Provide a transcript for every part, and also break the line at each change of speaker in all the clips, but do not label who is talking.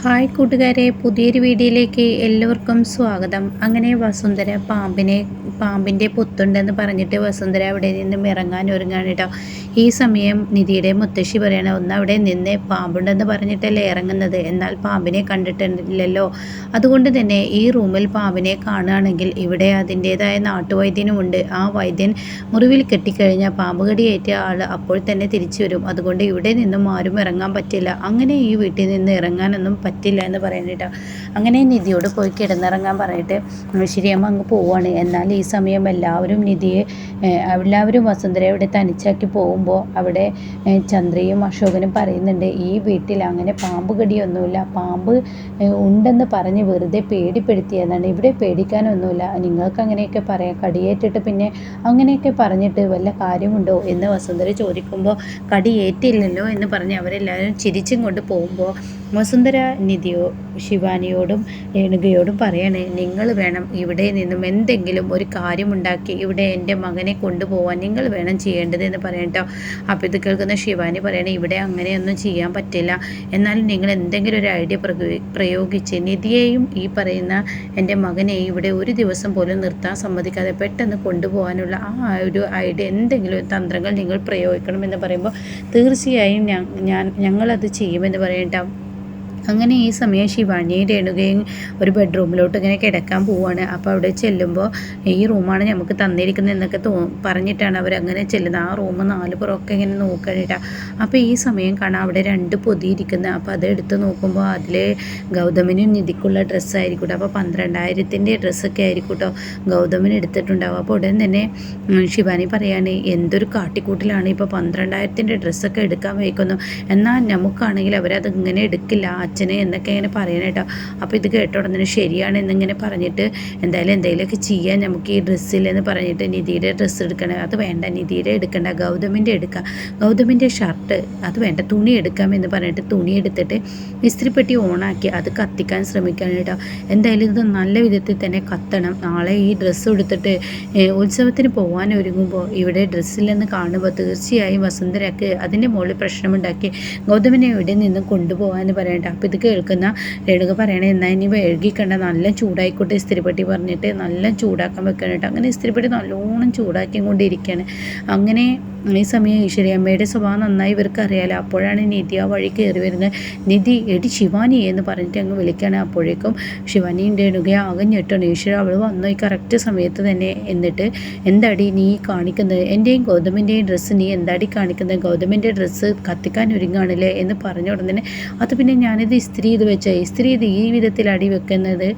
Hi കൂട്ടുകാരെ പുതിയൊരു വീഡിയോയിലേക്ക് എല്ലാവർക്കും സ്വാഗതം. അങ്ങനെ വസുന്ധര പാമ്പിനെ പാമ്പിന്റെ പുത്തുണ്ടെന്ന് പറഞ്ഞിട്ട് വസുന്ധര അവിടെ നിന്നും ഇറങ്ങാൻ ഒരുങ്ങാണ് കേട്ടോ ഈ സമയം നിധിയുടെ മുത്തശ്ശി പറയണ ഒന്ന് അവിടെ നിന്ന് പാമ്പുണ്ടെന്ന് പറഞ്ഞിട്ടല്ലേ ഇറങ്ങുന്നത്? എന്നാൽ പാമ്പിനെ കണ്ടിട്ടില്ലല്ലോ. അതുകൊണ്ട് തന്നെ ഈ റൂമിൽ പാമ്പിനെ കാണുകയാണെങ്കിൽ ഇവിടെ അതിന്റേതായ നാട്ടുവൈദ്യനുമുണ്ട് ആ വൈദ്യൻ മുറിവിൽ കെട്ടിക്കഴിഞ്ഞാൽ പാമ്പ് കടിയേറ്റ ആൾ അപ്പോൾ തന്നെ തിരിച്ചു വരും. അതുകൊണ്ട് ഇവിടെ നിന്നും ആരും ഇറങ്ങാൻ പറ്റില്ല. അങ്ങനെ ഈ വീട്ടിൽ നിന്ന് ഇറങ്ങാനൊന്നും എന്ന് പറയുന്നുണ്ട് അങ്ങനെ നിധിയോട് പോയി കിടന്നിറങ്ങാൻ പറഞ്ഞിട്ട് ശരിയമ്മ അങ്ങ് പോവാണ്. എന്നാൽ ഈ സമയം എല്ലാവരും നിധിയെ എല്ലാവരും വസുന്ധരയെ അവിടെ തനിച്ചാക്കി പോകുമ്പോൾ അവിടെ ചന്ദ്രയും അശോകനും പറയുന്നുണ്ട് ഈ വീട്ടിൽ അങ്ങനെ പാമ്പ് കടിയൊന്നുമില്ല. പാമ്പ് ഉണ്ടെന്ന് പറഞ്ഞ് വെറുതെ പേടിപ്പെടുത്തിയതാണ് ഇവിടെ പേടിക്കാനൊന്നുമില്ല. നിങ്ങൾക്ക് അങ്ങനെയൊക്കെ പറയാം. കടിയേറ്റിട്ട് പിന്നെ അങ്ങനെയൊക്കെ പറഞ്ഞിട്ട് വല്ല കാര്യമുണ്ടോ? എന്ന് വസുന്ധര ചോദിക്കുമ്പോൾ കടിയേറ്റില്ലല്ലോ എന്ന് പറഞ്ഞ് അവരെല്ലാവരും ചിരിച്ചും കൊണ്ട് പോകുമ്പോൾ വസുന്ധര നിധിയോ ശിവാനിയോടും രേണുകയോടും പറയണേ നിങ്ങൾ വേണം ഇവിടെ നിന്നും എന്തെങ്കിലും ഒരു കാര്യമുണ്ടാക്കി ഇവിടെ എന്റെ മകനെ കൊണ്ടുപോകാൻ നിങ്ങൾ വേണം ചെയ്യേണ്ടത് എന്ന് പറയട്ടോ അപ്പോൾ ഇത് കേൾക്കുന്ന ശിവാനി പറയണേ ഇവിടെ അങ്ങനെയൊന്നും ചെയ്യാൻ പറ്റില്ല. എന്നാലും നിങ്ങൾ എന്തെങ്കിലും ഒരു ഐഡിയ പ്രയോഗി- പ്രയോഗിച്ച് നിധിയെയും ഈ പറയുന്ന എന്റെ മകനെയും ഇവിടെ ഒരു ദിവസം പോലും നിർത്താൻ സമ്മതിക്കാതെ പെട്ടെന്ന് കൊണ്ടുപോകാനുള്ള ആ ഒരു ഐഡിയ എന്തെങ്കിലും തന്ത്രങ്ങൾ നിങ്ങൾ പ്രയോഗിക്കണമെന്ന് പറയുമ്പോൾ തീർച്ചയായും ഞാൻ ഞങ്ങളത് ചെയ്യുമെന്ന് പറയട്ടോ അങ്ങനെ ഈ സമയം ശിവാനിയും രേണുകയും ഒരു ബെഡ്റൂമിലോട്ട് ഇങ്ങനെ കിടക്കാൻ പോവാണ്. അപ്പോൾ അവിടെ ചെല്ലുമ്പോൾ ഈ റൂമാണ് നമുക്ക് തന്നിരിക്കുന്നത് എന്നൊക്കെ തോ പറഞ്ഞിട്ടാണ് അവർ അങ്ങനെ ചെല്ലുന്നത്. ആ റൂം നാല് പുറമൊക്കെ ഇങ്ങനെ നോക്കാനിട്ടാ അപ്പോൾ ഈ സമയം കാണാം അവിടെ രണ്ട് പൊതി ഇരിക്കുന്നത് അപ്പോൾ അത് എടുത്ത് നോക്കുമ്പോൾ അതിൽ ഗൗതമിനും നിധിക്കുള്ള ഡ്രസ്സായിരിക്കും അപ്പോൾ പന്ത്രണ്ടായിരത്തിന്റെ ഡ്രസ്സൊക്കെ ആയിരിക്കും കേട്ടോ ഗൗതമിന് എടുത്തിട്ടുണ്ടാവും അപ്പോൾ ഉടൻ തന്നെ ശിവാനി പറയാണ് എന്തൊരു കാട്ടിക്കൂട്ടിലാണ് ഇപ്പോൾ പന്ത്രണ്ടായിരത്തിന്റെ ഡ്രസ്സൊക്കെ എടുക്കാൻ വയ്ക്കുന്നു എന്നാൽ നമുക്കാണെങ്കിൽ അവരത് ഇങ്ങനെ എടുക്കില്ല. അച്ഛനെ എന്നൊക്കെ ഇങ്ങനെ പറയണം കേട്ടോ. അപ്പോൾ ഇത് കേട്ട ഉടനെ ശരിയാണ് എന്നിങ്ങനെ പറഞ്ഞിട്ട് എന്തായാലും എന്തെങ്കിലുമൊക്കെ ചെയ്യാൻ നമുക്ക് ഈ ഡ്രസ്സില്ലെന്ന് പറഞ്ഞിട്ട് നിധിയുടെ ഡ്രസ്സ് എടുക്കണേ അത് വേണ്ട. നിധിയുടെ എടുക്കണ്ട ഗൗതമിന്റെ എടുക്കാം. ഗൗതമിന്റെ ഷർട്ട് അത് വേണ്ട. തുണി എടുക്കാം എന്ന് പറഞ്ഞിട്ട് തുണി എടുത്തിട്ട് ഇസ്തിരിപ്പെട്ടി ഓണാക്കി അത് കത്തിക്കാൻ ശ്രമിക്കണം കേട്ടോ. എന്തായാലും ഇത് നല്ല വിധത്തിൽ തന്നെ കത്തണം. നാളെ ഈ ഡ്രസ്സ് എടുത്തിട്ട് ഉത്സവത്തിന് പോകാൻ ഒരുങ്ങുമ്പോൾ ഇവിടെ ഡ്രസ്സില്ലെന്ന് കാണുമ്പോൾ തീർച്ചയായും വസുന്ധരക്ക് അതിന്റെ മുകളിൽ പ്രശ്നമുണ്ടാക്കി ഗൗതമിനെ എവിടെ നിന്നും കൊണ്ടുപോകാമെന്ന് അപ്പോൾ ഇത് കേൾക്കുന്ന രേണുക പറയണേ എന്നാൽ ഇനി കണ്ട നല്ല ചൂടായിക്കോട്ടെ ഇസ്തിരിപ്പെട്ടി പറഞ്ഞിട്ട് നല്ല ചൂടാക്കാൻ വെക്കണം കേട്ടോ. അങ്ങനെ ഇസ്തിരിപ്പെട്ടി നല്ലോണം ചൂടാക്കി കൊണ്ടിരിക്കുകയാണ് അങ്ങനെ ഈ സമയം ഈശ്വരിയമ്മയുടെ സ്വഭാവം നന്നായി ഇവർക്ക് അറിയാലോ അപ്പോഴാണ് നിധി ആ വഴി കയറി വരുന്നത്. നിധി എടി ശിവാനി എന്ന് പറഞ്ഞിട്ട് അങ്ങ് വിളിക്കുകയാണ്. അപ്പോഴേക്കും ശിവാനിയും രേണുകയും ആകെ ഞെട്ടാണ് ഈശ്വര അവൾ വന്നു? ഈ കറക്റ്റ് സമയത്ത് തന്നെ എന്നിട്ട് എന്താടി നീ കാണിക്കുന്നത്? എന്റെയും ഗൗതമിന്റെയും ഡ്രസ്സ് നീ എന്താടി കാണിക്കുന്നത്? ഗൗതമിന്റെ ഡ്രസ്സ് കത്തിക്കാൻ ഒരുങ്ങാണല്ലേ എന്ന് പറഞ്ഞ ഉടനെ അത് പിന്നെ ഞാനിത് ഇസ്ത്രി ഇത് വെച്ച സ്ത്രീ ഇത് ഈ വിധത്തിൽ അടി വെക്കുന്നത്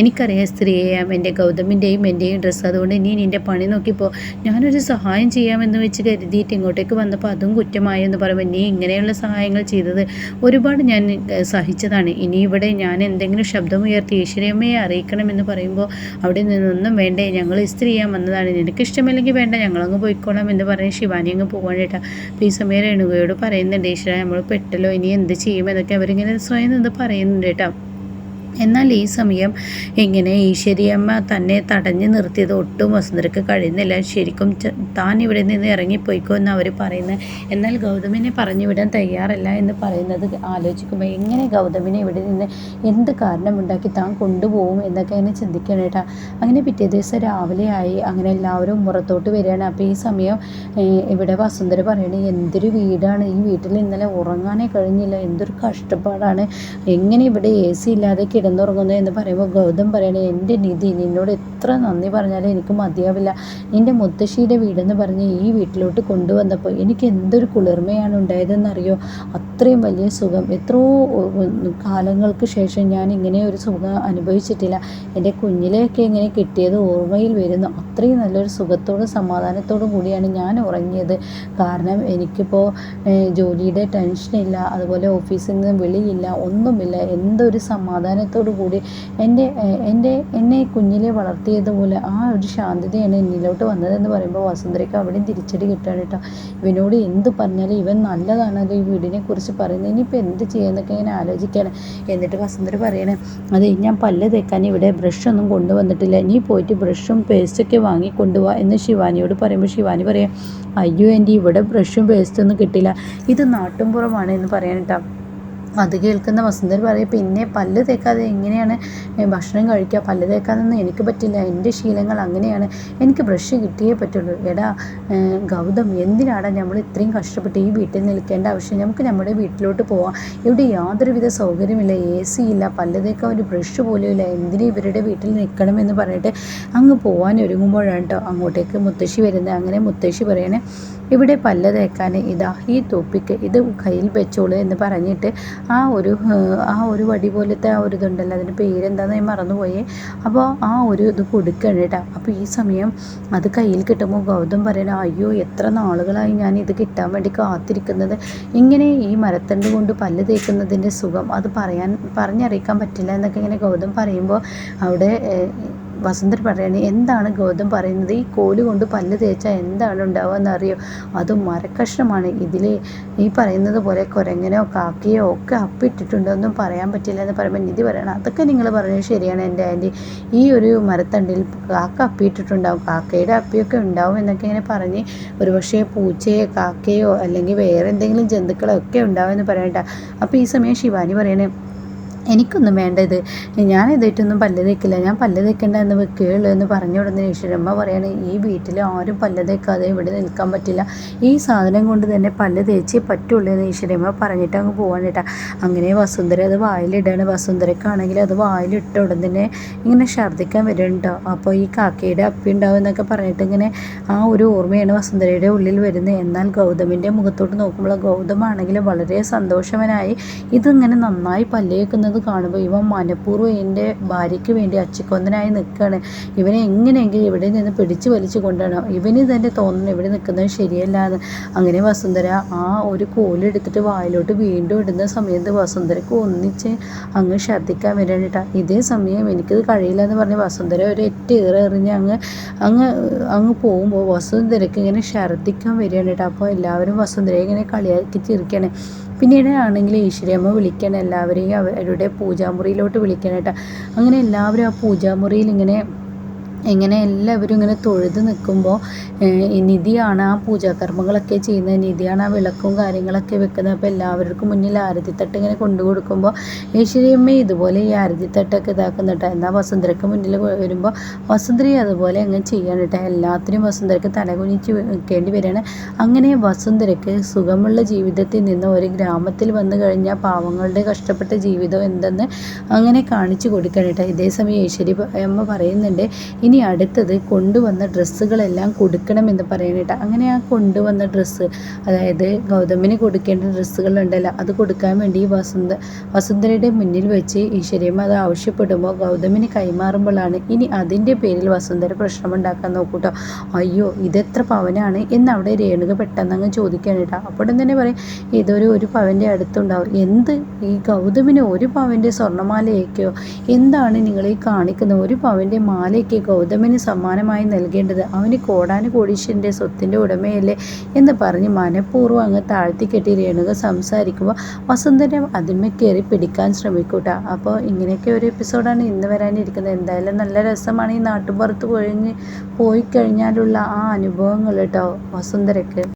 എനിക്കറിയാം സ്ത്രീ ചെയ്യാം എന്റെ ഗൗതമിന്റെയും എന്റെയും ഡ്രസ്സ് അതുകൊണ്ട് ഇനി നിന്റെ പണി നോക്കിപ്പോൾ ഞാനൊരു സഹായം ചെയ്യാമെന്ന് വെച്ച് കരുതിയിട്ട് ഇങ്ങോട്ടേക്ക് വന്നപ്പോൾ അതും കുറ്റമായി എന്ന് പറയുമ്പോൾ നീ ഇങ്ങനെയുള്ള സഹായങ്ങൾ ചെയ്തത് ഒരുപാട് ഞാൻ സഹിച്ചതാണ്. ഇനി ഇവിടെ ഞാൻ എന്തെങ്കിലും ശബ്ദമുയർത്തി ഈശ്വരയമ്മയെ അറിയിക്കണമെന്ന് പറയുമ്പോൾ അവിടെ നിന്നൊന്നും വേണ്ടേ ഞങ്ങൾ സ്ത്രീ ചെയ്യാൻ വന്നതാണ്. നിനക്ക് ഇഷ്ടമില്ലെങ്കിൽ വേണ്ട ഞങ്ങളങ്ങ് പോയിക്കോളാം എന്ന് പറഞ്ഞ് ശിവാനി അങ്ങ് പോകാൻ അപ്പോൾ ഈ സമയം രേണുകയോട് പറയുന്നുണ്ട് ഈശ്വര നമ്മൾ പെട്ടല്ലോ ഇനി എന്ത് ചെയ്യും? എന്നൊക്കെ അവരിങ്ങനെ സ്വയം നിന്ന് പറയുന്നുണ്ട് കേട്ടോ. എന്നാൽ ഈ സമയം ഇങ്ങനെ ഈശ്വരിയമ്മ തന്നെ തടഞ്ഞു നിർത്തിയത് ഒട്ടും വസുന്ധരക്ക് കഴിയുന്നില്ല. ശരിക്കും താൻ ഇവിടെ നിന്ന് ഇറങ്ങിപ്പോയിക്കോ എന്ന് അവർ പറയുന്നത് എന്നാൽ ഗൗതമിനെ പറഞ്ഞു വിടാൻ തയ്യാറല്ല എന്ന് പറയുന്നത് ആലോചിക്കുമ്പോൾ എങ്ങനെ ഗൗതമിനെ ഇവിടെ നിന്ന് എന്ത് കാരണമുണ്ടാക്കി താൻ കൊണ്ടുപോകും എന്നൊക്കെ ഇങ്ങനെ ചിന്തിക്കണം കേട്ടോ. അങ്ങനെ പിറ്റേ ദിവസം രാവിലെ ആയി അങ്ങനെ എല്ലാവരും പുറത്തോട്ട് വരികയാണ്. അപ്പോൾ ഈ സമയം ഇവിടെ വസുന്ധര പറയണേ എന്തൊരു വീടാണ്? ഈ വീട്ടിൽ ഇന്നലെ ഉറങ്ങാനേ കഴിഞ്ഞില്ല. എന്തൊരു കഷ്ടപ്പാടാണ്. എങ്ങനെ ഇവിടെ എ സി ഇല്ലാതെ കിടന്നുറങ്ങുന്നു എന്ന് പറയുമ്പോൾ ഗൗതം പറയണേ എന്റെ നിധി നിന്നോട് എത്ര നന്ദി പറഞ്ഞാലും എനിക്ക് മതിയാവില്ല. നിന്റെ മുത്തശ്ശിയുടെ വീടെന്ന് പറഞ്ഞ് ഈ വീട്ടിലോട്ട് കൊണ്ടുവന്നപ്പോൾ എനിക്ക് എന്തൊരു കുളിർമയാണ് ഉണ്ടായതെന്നറിയോ? അത്രയും വലിയ സുഖം. എത്രയോ കാലങ്ങൾക്ക് ശേഷം ഞാൻ ഇങ്ങനെ ഒരു സുഖം അനുഭവിച്ചിട്ടില്ല. എന്റെ കുഞ്ഞിലെയൊക്കെ ഇങ്ങനെ കിട്ടിയത് ഓർമ്മയിൽ വരുന്നു. അത്രയും നല്ലൊരു സുഖത്തോടും സമാധാനത്തോടും കൂടിയാണ് ഞാൻ ഉറങ്ങിയത്. കാരണം എനിക്കിപ്പോൾ ജോലിയുടെ ടെൻഷനില്ല. അതുപോലെ ഓഫീസിൽ നിന്ന് വിളിയില്ല. ഒന്നുമില്ല. എന്തൊരു സമാധാനത്തോടു കൂടി എന്റെ എന്റെ എന്നെ കുഞ്ഞിലെ വളർത്തിയതുപോലെ ആ ഒരു ശാന്തതയാണ് എന്നിലോട്ട് വന്നതെന്ന് പറയുമ്പോൾ വസുന്ധരയ്ക്ക് അവിടെയും തിരിച്ചടി കിട്ടുകയാണ് കേട്ടോ. ഇവനോട് എന്ത് പറഞ്ഞാലും ഇവൻ നല്ലതാണല്ലോ ഈ വീടിനെ കുറിച്ച് പറയുന്നത്. ഇനിയിപ്പോൾ എന്ത് ചെയ്യുന്നൊക്കെ ഇങ്ങനെ ആലോചിക്കുകയാണ്. എന്നിട്ട് വസുന്ധര പറയണേ അതെ ഞാൻ പല്ല് തേക്കാൻ ഇവിടെ ബ്രഷ് ഒന്നും കൊണ്ടുവന്നിട്ടില്ല. നീ പോയിട്ട് ബ്രഷും പേസ്റ്റൊക്കെ വാങ്ങി കൊണ്ടുപോവാ എന്ന് ശിവാനിയോട് പറയുമ്പോൾ ശിവാനി പറയാം അയ്യോ എന്റെ ഇവിടെ ബ്രഷും പേസ്റ്റൊന്നും കിട്ടില്ല. ഇത് നാട്ടുംപുറമാണ് എന്ന് പറയാൻ അത് കേൾക്കുന്ന വസുന്ധര പറയും പിന്നെ പല്ല് തേക്കാതെ എങ്ങനെയാണ് ഭക്ഷണം കഴിക്കുക? പല്ല് തേക്കാതൊന്നും എനിക്ക് പറ്റില്ല. എന്റെ ശീലങ്ങൾ അങ്ങനെയാണ്. എനിക്ക് ബ്രഷ് കിട്ടിയേ പറ്റുള്ളൂ. എടാ ഗൗതം എന്തിനാടാ നമ്മൾ ഇത്രയും കഷ്ടപ്പെട്ട് ഈ വീട്ടിൽ നിൽക്കേണ്ട ആവശ്യം? നമുക്ക് നമ്മുടെ വീട്ടിലോട്ട് പോവാം. ഇവിടെ യാതൊരുവിധ സൗകര്യമില്ല എ സി ഇല്ല പല്ല് തേക്കാൻ ഒരു ബ്രഷ് പോലും ഇല്ല. എന്തിനും ഇവരുടെ വീട്ടിൽ നിൽക്കണമെന്ന് പറഞ്ഞിട്ട് അങ്ങ് പോകാൻ ഒരുങ്ങുമ്പോഴാണ് കേട്ടോ അങ്ങോട്ടേക്ക് മുത്തശ്ശി വരുന്നത്. അങ്ങനെ മുത്തശ്ശി പറയണേ ഇവിടെ പല്ല് തേക്കാൻ ഇതാ ഈ തൊപ്പിക്ക് ഇത് കയ്യിൽ വെച്ചോളൂ എന്ന് പറഞ്ഞിട്ട് ആ ഒരു ആ ഒരു വടി പോലത്തെ ആ ഒരു ഇതുണ്ടല്ലോ അതിന്റെ പേരെന്താണെന്ന് ഞാൻ മറന്നുപോയി. അപ്പോൾ ആ ഒരു ഇത് കൊടുക്കണം കേട്ടോ. അപ്പോൾ ഈ സമയം അത് കയ്യിൽ കിട്ടുമ്പോൾ ഗൗതം പറയണം അയ്യോ എത്ര നാളുകളായി ഞാൻ ഇത് കിട്ടാൻ വേണ്ടി കാത്തിരിക്കുന്നത്? ഇങ്ങനെ ഈ മരത്തണ്ട് കൊണ്ട് പല്ല് തേക്കുന്നതിന്റെ സുഖം അത് പറയാൻ പറഞ്ഞറിയിക്കാൻ പറ്റില്ല എന്നൊക്കെ ഇങ്ങനെ ഗൗതം പറയുമ്പോൾ അവിടെ വസുന്ധര പറയാണ് എന്താണ് ഗൗതം പറയുന്നത്? ഈ കോൽ കൊണ്ട് പല്ല് തേച്ചാൽ എന്താണ് ഉണ്ടാവുക എന്നറിയോ? അത് മരക്കഷ്ണമാണ്. ഇതിൽ ഈ പറയുന്നത് പോലെ കുരങ്ങനോ കാക്കയോ ഒക്കെ അപ്പിട്ടിട്ടുണ്ടോയെന്നും പറയാൻ പറ്റില്ല എന്ന് പറയുമ്പോൾ നിധി പറയണം അതൊക്കെ നിങ്ങൾ പറഞ്ഞത് ശരിയാണ് എന്റെ ആന്റി. ഈ ഒരു മരത്തണ്ടിൽ കാക്ക അപ്പിയിട്ടിട്ടുണ്ടാവും. കാക്കയുടെ അപ്പിയൊക്കെ ഉണ്ടാവും എന്നൊക്കെ ഇങ്ങനെ പറഞ്ഞ് ഒരുപക്ഷെ പൂച്ചയോ കാക്കയോ അല്ലെങ്കിൽ വേറെ എന്തെങ്കിലും ജന്തുക്കളോ ഒക്കെ ഉണ്ടാവും എന്ന് പറയണ്ട. അപ്പോൾ ഈ സമയം ശിവാനി പറയണേ എനിക്കൊന്നും വേണ്ട ഇത് ഞാൻ ഇതായിട്ടൊന്നും പല്ല് തേക്കില്ല. ഞാൻ പല്ല് തേക്കേണ്ട എന്ന് വെക്കുകയുള്ളൂ എന്ന് പറഞ്ഞു ഉടനെ ഈശ്വരമ്മ പറയാണ് ഈ വീട്ടിൽ ആരും പല്ല് തേക്കാതെ ഇവിടെ നിൽക്കാൻ പറ്റില്ല. ഈ സാധനം കൊണ്ട് തന്നെ പല്ല് തേച്ചേ പറ്റുള്ളൂ എന്ന് ഈശ്വരമ്മ പറഞ്ഞിട്ട് അങ്ങ് പോകാൻ കേട്ടാ. അങ്ങനെ വസുന്ധര അത് വായിലിടാണ്. വസുന്ധരക്കാണെങ്കിൽ അത് വായിലിട്ട ഉടൻ തന്നെ ഇങ്ങനെ ഛർദ്ദിക്കാൻ വരുന്നുണ്ടോ അപ്പോൾ ഈ കാക്കയുടെ അപ്പി ഉണ്ടാവും എന്നൊക്കെ പറഞ്ഞിട്ട് ഇങ്ങനെ ആ ഒരു ഓർമ്മയാണ് വസുന്ധരയുടെ ഉള്ളിൽ വരുന്നത്. എന്നാൽ ഗൗതമിന്റെ മുഖത്തോട്ട് നോക്കുമ്പോൾ ഗൗതമാണെങ്കിൽ വളരെ സന്തോഷവനായി ഇതിങ്ങനെ നന്നായി പല്ല് തേക്കുന്നത് കാണുമ്പോൾ ഇവൻ മനഃപൂർവം എന്റെ ഭാര്യയ്ക്ക് വേണ്ടി അച്ചിക്കൊന്തനായി നിൽക്കുകയാണ് ഇവനെ എങ്ങനെയെങ്കിലും ഇവിടെ നിന്ന് പിടിച്ചു വലിച്ചു കൊണ്ടുവരണം. ഇവന് തന്നെ തോന്നുന്നു ഇവിടെ നിൽക്കുന്നത് ശരിയല്ല എന്ന് അങ്ങനെ വസുന്ധര ആ ഒരു കോലെടുത്തിട്ട് വായിലോട്ട് വീണ്ടും ഇടുന്ന സമയത്ത് വസുന്ധരക്ക് ഒന്നിച്ച് അങ്ങ് ഛർദ്ദിക്കാൻ വരാനിട്ടാ ഇതേ സമയം എനിക്കത് കഴിയില്ല എന്ന് പറഞ്ഞ് വസുന്ധര ഒരു എറ്റ് ഏറെ എറിഞ്ഞ് അങ്ങ് അങ്ങ് അങ്ങ് പോകുമ്പോൾ വസുന്ധരക്ക് ഇങ്ങനെ ഛർദ്ദിക്കാൻ വരികയാണ് കേട്ടോ. അപ്പോൾ എല്ലാവരും വസുന്ധരയെ ഇങ്ങനെ കളിയാക്കി ചിരിക്കുകയാണ് പിന്നീട് ആണെങ്കിൽ ഈശ്വരമ്മ വിളിക്കണം എല്ലാവരെയും അവരുടെ പൂജാമുറിയിലോട്ട് വിളിക്കണം കേട്ടോ അങ്ങനെ എല്ലാവരും ആ പൂജാമുറിയിൽ ഇങ്ങനെ ഇങ്ങനെ എല്ലാവരും ഇങ്ങനെ തൊഴുത് നിൽക്കുമ്പോൾ നിധിയാണ് ആ പൂജാകർമ്മങ്ങളൊക്കെ ചെയ്യുന്നത്. നിധിയാണ് ആ വിളക്കും കാര്യങ്ങളൊക്കെ വെക്കുന്നത്. അപ്പോൾ എല്ലാവർക്കും മുന്നിൽ ആരതിത്തട്ട് ഇങ്ങനെ കൊണ്ടു കൊടുക്കുമ്പോൾ ഈശ്വരിയമ്മ ഇതുപോലെ ഈ ആരതിത്തട്ടൊക്കെ ഇതാക്കുന്നുണ്ട് എന്നാൽ വസുന്ധരക്ക് മുന്നിൽ വരുമ്പോൾ വസുന്ധരി അതുപോലെ അങ്ങനെ ചെയ്യാണ് കേട്ടോ എല്ലാത്തിനും വസുന്ധരക്ക് തലകുനിച്ച് നിൽക്കേണ്ടി വരികയാണ് അങ്ങനെ വസുന്ധരക്ക് സുഖമുള്ള ജീവിതത്തിൽ നിന്ന് ഒരു ഗ്രാമത്തിൽ വന്നു കഴിഞ്ഞാൽ പാവങ്ങളുടെ കഷ്ടപ്പെട്ട ജീവിതം എന്തെന്ന് അങ്ങനെ കാണിച്ചു കൊടുക്കണം ഇതേ സമയം ഈശ്വരി അമ്മ പറയുന്നുണ്ട് ഇനി അടുത്തത് കൊണ്ടുവന്ന ഡ്രസ്സുകളെല്ലാം കൊടുക്കണമെന്ന് പറയാനായിട്ട് അങ്ങനെ ആ കൊണ്ടുവന്ന ഡ്രസ്സ് അതായത് ഗൗതമിന് കൊടുക്കേണ്ട ഡ്രസ്സുകളുണ്ടല്ലോ അത് കൊടുക്കാൻ വേണ്ടി വസന്ത വസുന്ധരയുടെ മുന്നിൽ വെച്ച് ഈശ്വര്യമ്മ അത് ആവശ്യപ്പെടുമ്പോൾ ഗൗതമിന് കൈമാറുമ്പോഴാണ് ഇനി അതിന്റെ പേരിൽ വസുന്ധര പ്രശ്നമുണ്ടാക്കാൻ നോക്കൂട്ടോ അയ്യോ ഇതെത്ര പവനാണ് എന്ന് അവിടെ രേണുക പെട്ടെന്ന് അങ്ങ് ചോദിക്കാനിട്ട അപ്പോഴും തന്നെ പറയും ഇതൊരു ഒരു പവന്റെ അടുത്തുണ്ടാവും. എന്ത്? ഈ ഗൗതമിന് ഒരു പവന്റെ സ്വർണമാലയൊക്കെയോ? എന്താണ് നിങ്ങൾ ഈ കാണിക്കുന്നത്? ഒരു പവന്റെ മാലയൊക്കെ ഗൗതമിന് സമ്മാനമായി നൽകേണ്ടത് അവന് കോടാന കോടീശ്വരന്റെ സ്വത്തിന്റെ ഉടമയല്ലേ എന്ന് പറഞ്ഞ് മനഃപൂർവം അങ്ങ് താഴ്ത്തിക്കെട്ടി രേണുക സംസാരിക്കുമ്പോൾ വസന്തനെ അതിന്മേ കയറി പിടിക്കാൻ ശ്രമിക്കൂട്ട. അപ്പോൾ ഇങ്ങനെയൊക്കെ ഒരു എപ്പിസോഡാണ് ഇന്ന് വരാനിരിക്കുന്നത്. എന്തായാലും നല്ല രസമാണ് ഈ നാട്ടുപുറത്ത് കഴിഞ്ഞ് പോയി കഴിഞ്ഞാലുള്ള ആ അനുഭവങ്ങൾ കേട്ടോ വസുന്ധരയ്ക്ക്